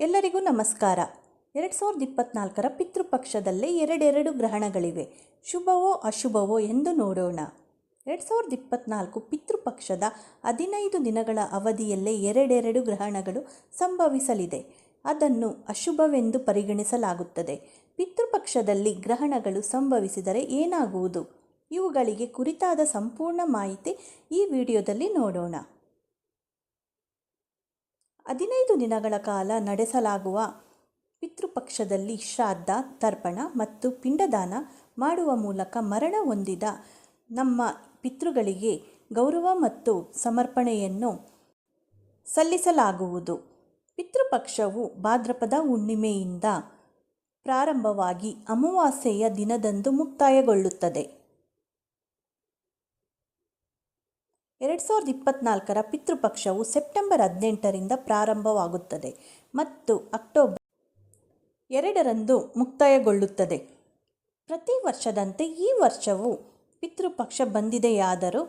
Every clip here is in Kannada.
ಎಲ್ಲರಿಗೂ ನಮಸ್ಕಾರ. ಎರಡು ಸಾವಿರದ ಇಪ್ಪತ್ನಾಲ್ಕರ ಪಿತೃಪಕ್ಷದಲ್ಲೇ ಎರಡೆರಡು ಗ್ರಹಣಗಳಿವೆ. ಶುಭವೋ ಅಶುಭವೋ ಎಂದು ನೋಡೋಣ. ಎರಡು ಸಾವಿರದ ಇಪ್ಪತ್ನಾಲ್ಕು ಪಿತೃಪಕ್ಷದ ಹದಿನೈದು ದಿನಗಳ ಅವಧಿಯಲ್ಲೇ ಎರಡೆರಡು ಗ್ರಹಣಗಳು ಸಂಭವಿಸಲಿದೆ. ಅದನ್ನು ಅಶುಭವೆಂದು ಪರಿಗಣಿಸಲಾಗುತ್ತದೆ. ಪಿತೃಪಕ್ಷದಲ್ಲಿ ಗ್ರಹಣಗಳು ಸಂಭವಿಸಿದರೆ ಏನಾಗುವುದು? ಇವುಗಳಿಗೆ ಕುರಿತಾದ ಸಂಪೂರ್ಣ ಮಾಹಿತಿ ಈ ವಿಡಿಯೋದಲ್ಲಿ ನೋಡೋಣ. ಹದಿನೈದು ದಿನಗಳ ಕಾಲ ನಡೆಸಲಾಗುವ ಪಿತೃಪಕ್ಷದಲ್ಲಿ ಶ್ರಾದ್ದ, ತರ್ಪಣ ಮತ್ತು ಪಿಂಡದಾನ ಮಾಡುವ ಮೂಲಕ ಮರಣ ಹೊಂದಿದ ನಮ್ಮ ಪಿತೃಗಳಿಗೆ ಗೌರವ ಮತ್ತು ಸಮರ್ಪಣೆಯನ್ನು ಸಲ್ಲಿಸಲಾಗುವುದು. ಪಿತೃಪಕ್ಷವು ಭಾದ್ರಪದ ಹುಣ್ಣಿಮೆಯಿಂದ ಪ್ರಾರಂಭವಾಗಿ ಅಮಾವಾಸ್ಯೆಯ ದಿನದಂದು ಮುಕ್ತಾಯಗೊಳ್ಳುತ್ತದೆ. ಎರಡು ಸಾವಿರದ ಇಪ್ಪತ್ನಾಲ್ಕರ ಪಿತೃಪಕ್ಷವು ಸೆಪ್ಟೆಂಬರ್ ಹದಿನೆಂಟರಿಂದ ಪ್ರಾರಂಭವಾಗುತ್ತದೆ ಮತ್ತು ಅಕ್ಟೋಬರ್ ಎರಡರಂದು ಮುಕ್ತಾಯಗೊಳ್ಳುತ್ತದೆ. ಪ್ರತಿ ವರ್ಷದಂತೆ ಈ ವರ್ಷವೂ ಪಿತೃಪಕ್ಷ ಬಂದಿದೆಯಾದರೂ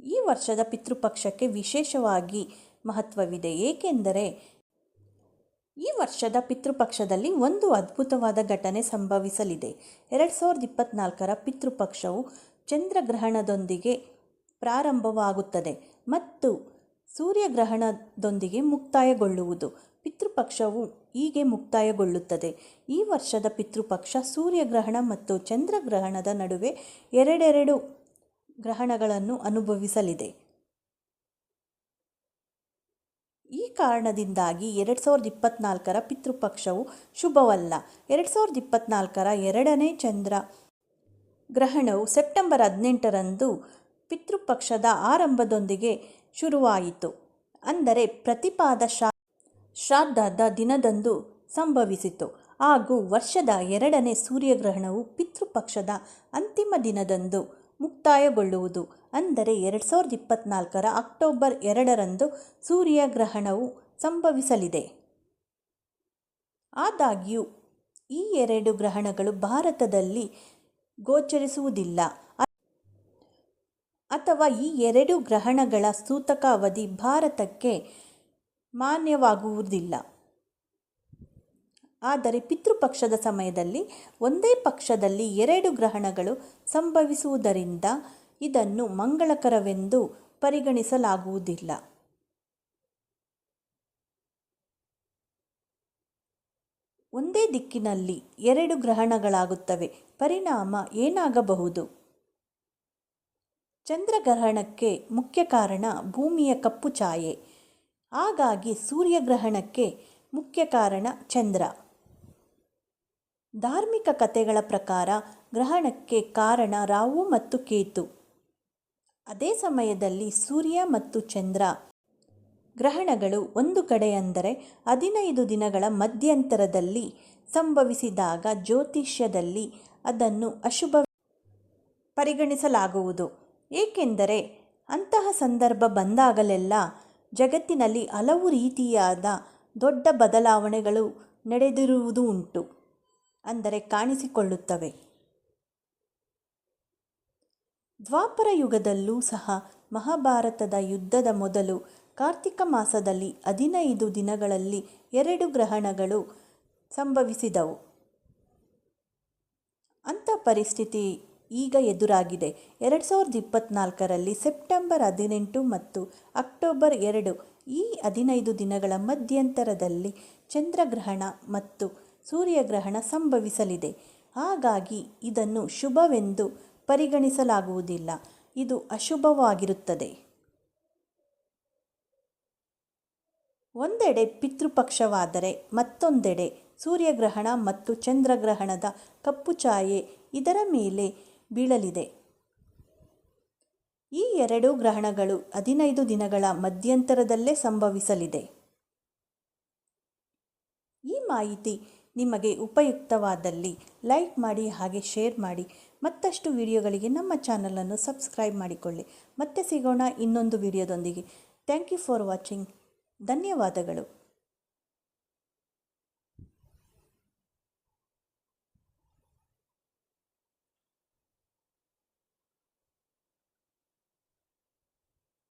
ಈ ವರ್ಷದ ಪಿತೃಪಕ್ಷಕ್ಕೆ ವಿಶೇಷವಾಗಿ ಮಹತ್ವವಿದೆ. ಏಕೆಂದರೆ ಈ ವರ್ಷದ ಪಿತೃಪಕ್ಷದಲ್ಲಿ ಒಂದು ಅದ್ಭುತವಾದ ಘಟನೆ ಸಂಭವಿಸಲಿದೆ. ಎರಡು ಸಾವಿರದ ಇಪ್ಪತ್ನಾಲ್ಕರ ಪಿತೃಪಕ್ಷವು ಚಂದ್ರಗ್ರಹಣದೊಂದಿಗೆ ಪ್ರಾರಂಭವಾಗುತ್ತದೆ ಮತ್ತು ಸೂರ್ಯಗ್ರಹಣದೊಂದಿಗೆ ಮುಕ್ತಾಯಗೊಳ್ಳುವುದು. ಪಿತೃಪಕ್ಷವು ಹೀಗೆ ಮುಕ್ತಾಯಗೊಳ್ಳುತ್ತದೆ. ಈ ವರ್ಷದ ಪಿತೃಪಕ್ಷ ಸೂರ್ಯಗ್ರಹಣ ಮತ್ತು ಚಂದ್ರಗ್ರಹಣದ ನಡುವೆ ಎರಡೆರಡು ಗ್ರಹಣಗಳನ್ನು ಅನುಭವಿಸಲಿದೆ. ಈ ಕಾರಣದಿಂದಾಗಿ ಎರಡು ಸಾವಿರದ ಇಪ್ಪತ್ನಾಲ್ಕರ ಪಿತೃಪಕ್ಷವು ಶುಭವಲ್ಲ. ಎರಡು ಸಾವಿರದ ಇಪ್ಪತ್ನಾಲ್ಕರ ಎರಡನೇ ಚಂದ್ರ ಗ್ರಹಣವು ಸೆಪ್ಟೆಂಬರ್ ಹದಿನೆಂಟರಂದು ಪಿತೃಪಕ್ಷದ ಆರಂಭದೊಂದಿಗೆ ಶುರುವಾಯಿತು. ಅಂದರೆ ಪ್ರತಿಪಾದ ಶಾ, ಶ್ರಾದ್ದದ ದಿನದಂದು ಸಂಭವಿಸಿತು. ಹಾಗೂ ವರ್ಷದ ಎರಡನೇ ಸೂರ್ಯಗ್ರಹಣವು ಪಿತೃಪಕ್ಷದ ಅಂತಿಮ ದಿನದಂದು ಮುಕ್ತಾಯಗೊಳ್ಳುವುದು. ಅಂದರೆ ಎರಡು ಸಾವಿರದ ಇಪ್ಪತ್ನಾಲ್ಕರ ಅಕ್ಟೋಬರ್ ಎರಡರಂದು ಸೂರ್ಯಗ್ರಹಣವು ಸಂಭವಿಸಲಿದೆ. ಆದಾಗ್ಯೂ, ಈ ಎರಡು ಗ್ರಹಣಗಳು ಭಾರತದಲ್ಲಿ ಗೋಚರಿಸುವುದಿಲ್ಲ. ಅಥವಾ ಈ ಎರಡು ಗ್ರಹಣಗಳ ಸೂತಕ ಅವಧಿ ಭಾರತಕ್ಕೆ ಮಾನ್ಯವಾಗುವುದಿಲ್ಲ. ಆದರೆ ಪಿತೃಪಕ್ಷದ ಸಮಯದಲ್ಲಿ ಒಂದೇ ಪಕ್ಷದಲ್ಲಿ ಎರಡು ಗ್ರಹಣಗಳು ಸಂಭವಿಸುವುದರಿಂದ ಇದನ್ನು ಮಂಗಳಕರವೆಂದು ಪರಿಗಣಿಸಲಾಗುವುದಿಲ್ಲ. ಒಂದೇ ದಿಕ್ಕಿನಲ್ಲಿ ಎರಡು ಗ್ರಹಣಗಳಾಗುತ್ತವೆ. ಪರಿಣಾಮ ಏನಾಗಬಹುದು? ಚಂದ್ರಗ್ರಹಣಕ್ಕೆ ಮುಖ್ಯ ಕಾರಣ ಭೂಮಿಯ ಕಪ್ಪು ಛಾಯೆ. ಹಾಗಾಗಿ ಸೂರ್ಯಗ್ರಹಣಕ್ಕೆ ಮುಖ್ಯ ಕಾರಣ ಚಂದ್ರ. ಧಾರ್ಮಿಕ ಕಥೆಗಳ ಪ್ರಕಾರ ಗ್ರಹಣಕ್ಕೆ ಕಾರಣ ರಾಹು ಮತ್ತು ಕೇತು. ಅದೇ ಸಮಯದಲ್ಲಿ ಸೂರ್ಯ ಮತ್ತು ಚಂದ್ರ. ಗ್ರಹಣಗಳು ಒಂದು ಕಡೆ ಅಂದರೆ ಹದಿನೈದು ದಿನಗಳ ಮಧ್ಯಂತರದಲ್ಲಿ ಸಂಭವಿಸಿದಾಗ ಜ್ಯೋತಿಷ್ಯದಲ್ಲಿ ಅದನ್ನು ಅಶುಭ ಪರಿಗಣಿಸಲಾಗುವುದು. ಏಕೆಂದರೆ ಅಂತಹ ಸಂದರ್ಭ ಬಂದಾಗಲೆಲ್ಲ ಜಗತ್ತಿನಲ್ಲಿ ಹಲವು ರೀತಿಯಾದ ದೊಡ್ಡ ಬದಲಾವಣೆಗಳು ನಡೆದಿರುವುದು ಉಂಟು, ಅಂದರೆ ಕಾಣಿಸಿಕೊಳ್ಳುತ್ತವೆ. ದ್ವಾಪರ ಯುಗದಲ್ಲೂ ಸಹ ಮಹಾಭಾರತದ ಯುದ್ಧದ ಮೊದಲು ಕಾರ್ತಿಕ ಮಾಸದಲ್ಲಿ ಹದಿನೈದು ದಿನಗಳಲ್ಲಿ ಎರಡು ಗ್ರಹಣಗಳು ಸಂಭವಿಸಿದವು. ಅಂಥ ಪರಿಸ್ಥಿತಿ ಈಗ ಎದುರಾಗಿದೆ. ಎರಡು ಸಾವಿರದ ಇಪ್ಪತ್ನಾಲ್ಕರಲ್ಲಿ ಸೆಪ್ಟೆಂಬರ್ ಹದಿನೆಂಟು ಮತ್ತು ಅಕ್ಟೋಬರ್ ಎರಡು ಈ ಹದಿನೈದು ದಿನಗಳ ಮಧ್ಯಂತರದಲ್ಲಿ ಚಂದ್ರಗ್ರಹಣ ಮತ್ತು ಸೂರ್ಯಗ್ರಹಣ ಸಂಭವಿಸಲಿದೆ. ಹಾಗಾಗಿ ಇದನ್ನು ಶುಭವೆಂದು ಪರಿಗಣಿಸಲಾಗುವುದಿಲ್ಲ. ಇದು ಅಶುಭವಾಗಿರುತ್ತದೆ. ಒಂದೆಡೆ ಪಿತೃಪಕ್ಷವಾದರೆ ಮತ್ತೊಂದೆಡೆ ಸೂರ್ಯಗ್ರಹಣ ಮತ್ತು ಚಂದ್ರಗ್ರಹಣದ ಕಪ್ಪು ಛಾಯೆ ಇದರ ಮೇಲೆ ಬೀಳಲಿದೆ. ಈ ಎರಡೂ ಗ್ರಹಣಗಳು ಹದಿನೈದು ದಿನಗಳ ಮಧ್ಯಂತರದಲ್ಲೇ ಸಂಭವಿಸಲಿದೆ. ಈ ಮಾಹಿತಿ ನಿಮಗೆ ಉಪಯುಕ್ತವಾದಲ್ಲಿ ಲೈಕ್ ಮಾಡಿ ಹಾಗೆ ಶೇರ್ ಮಾಡಿ. ಮತ್ತಷ್ಟು ವಿಡಿಯೋಗಳಿಗೆ ನಮ್ಮ ಚಾನಲನ್ನು ಸಬ್ಸ್ಕ್ರೈಬ್ ಮಾಡಿಕೊಳ್ಳಿ. ಮತ್ತೆ ಸಿಗೋಣ ಇನ್ನೊಂದು ವಿಡಿಯೋದೊಂದಿಗೆ. Thank you for watching. ಧನ್ಯವಾದಗಳು.